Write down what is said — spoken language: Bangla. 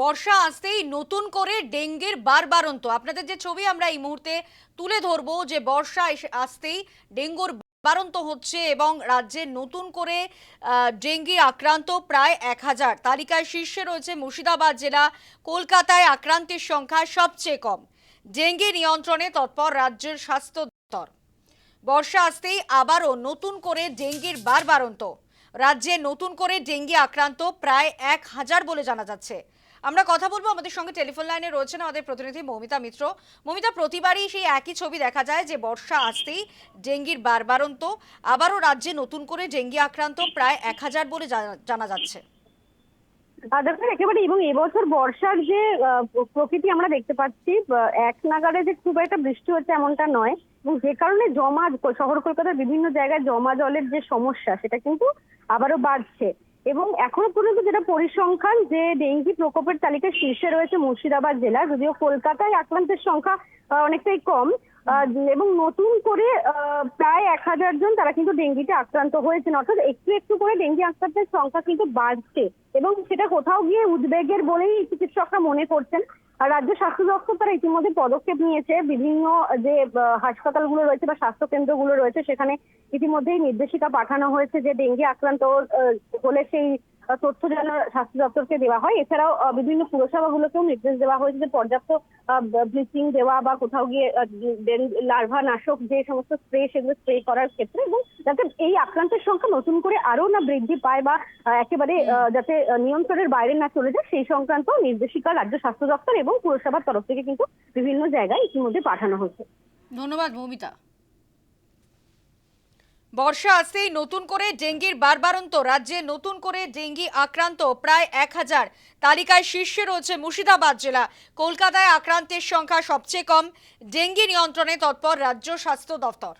বর্ষা আসতেই নতুন করে ডেঙ্গির বারবারন্ত। আপনাদের যে ছবি আমরা এই মুহূর্তে তুলে ধরবো যে বর্ষা আসতেই ডেঙ্গুর বারন্ত হচ্ছে এবং রাজ্যে নতুন করে ডেঙ্গি আক্রান্ত প্রায় এক হাজার। তালিকায় শীর্ষে রয়েছে মুর্শিদাবাদ জেলা, কলকাতায় আক্রান্তের সংখ্যা সবচেয়ে কম। ডেঙ্গি নিয়ন্ত্রণে তৎপর রাজ্যের স্বাস্থ্য দপ্তর। বর্ষা আসতেই আবারও নতুন করে ডেঙ্গির বারবারন্ত। রাজ্যে নতুন করে ডেঙ্গি আক্রান্ত প্রায় এক হাজার বলে জানা যাচ্ছে। আমরা কথা বলব আমাদের সঙ্গে টেলিফোন লাইনে রয়েছেন আমাদের প্রতিনিধি মৌমিতা মিত্র। মৌমিতা, প্রতিবারই সেই একই ছবি দেখা যায় যে বর্ষা আসতেই ডেঙ্গির বারবারন্ত, আবারও রাজ্যে নতুন করে ডেঙ্গি আক্রান্ত প্রায় এক হাজার বলে জানা- যাচ্ছে। একেবারে এবং এবছর বর্ষার যে প্রকৃতি আমরা দেখতে পাচ্ছি এক নাগারে যে খুব একটা বৃষ্টি হচ্ছে এমনটা নয়, এবং যে কারণে জমা, শহর কলকাতার বিভিন্ন জায়গায় জমা জলের যে সমস্যা, সেটা কিন্তু আবারও বাড়ছে। এবং এখনও পর্যন্ত যেটা পরিসংখ্যান, যে ডেঙ্গি প্রকোপের তালিকার শীর্ষে রয়েছে মুর্শিদাবাদ জেলা, যদিও কলকাতায় আক্রান্তের সংখ্যা অনেকটাই কম। এবং নতুন করে প্রায় এক হাজার জন তারা কিন্তু ডেঙ্গিতে আক্রান্ত হয়েছেন। অর্থাৎ একটু একটু করে ডেঙ্গি আক্রান্তের সংখ্যা কিন্তু বাড়ছে। এবং সেটা কোথাও গিয়ে উদ্বেগের বলেই চিকিৎসকরা মনে করছেন। রাজ্য স্বাস্থ্য দপ্তর তারা ইতিমধ্যে পদক্ষেপ নিয়েছে। বিভিন্ন যে হাসপাতালগুলো রয়েছে বা স্বাস্থ্য কেন্দ্রগুলো রয়েছে, সেখানে ইতিমধ্যেই নির্দেশিকা পাঠানো হয়েছে যে, ডেঙ্গি আক্রান্ত হলে সেই তথ্য যেন স্বাস্থ্য দপ্তরকে দেওয়া হয়। এছাড়াও বিভিন্ন পুরসভাগুলোকেও নির্দেশ দেওয়া হয়েছে যে পর্যাপ্ত ব্লিচিং দেওয়া বা কোথাও গিয়ে লার্ভা নাশক যে সমস্ত স্প্রে সেগুলো স্প্রে করার ক্ষেত্রে এবং যাতে এই আক্রান্তের সংখ্যা নতুন করে আরও না বৃদ্ধি পায় বা একেবারে যাতে নিয়ন্ত্রণের বাইরে না চলে যায় সেই সংক্রান্ত নির্দেশিকা রাজ্য স্বাস্থ্য দপ্তর এবং পুরসভার তরফ থেকে কিন্তু বিভিন্ন জায়গায় ইতিমধ্যে পাঠানো হয়েছে ধন্যবাদ মৌমিতা বর্ষা আসতেই নতুন করে ডেঙ্গির বারবারন্ত রাজ্যে নতুন করে ডেঙ্গি আক্রান্ত প্রায় এক হাজার। তালিকায় শীর্ষে রয়েছে মুর্শিদাবাদ জেলা। কলকাতায় আক্রান্তের সংখ্যা সবচেয়ে কম। ডেঙ্গি নিয়ন্ত্রণে তৎপর রাজ্য স্বাস্থ্য দফতর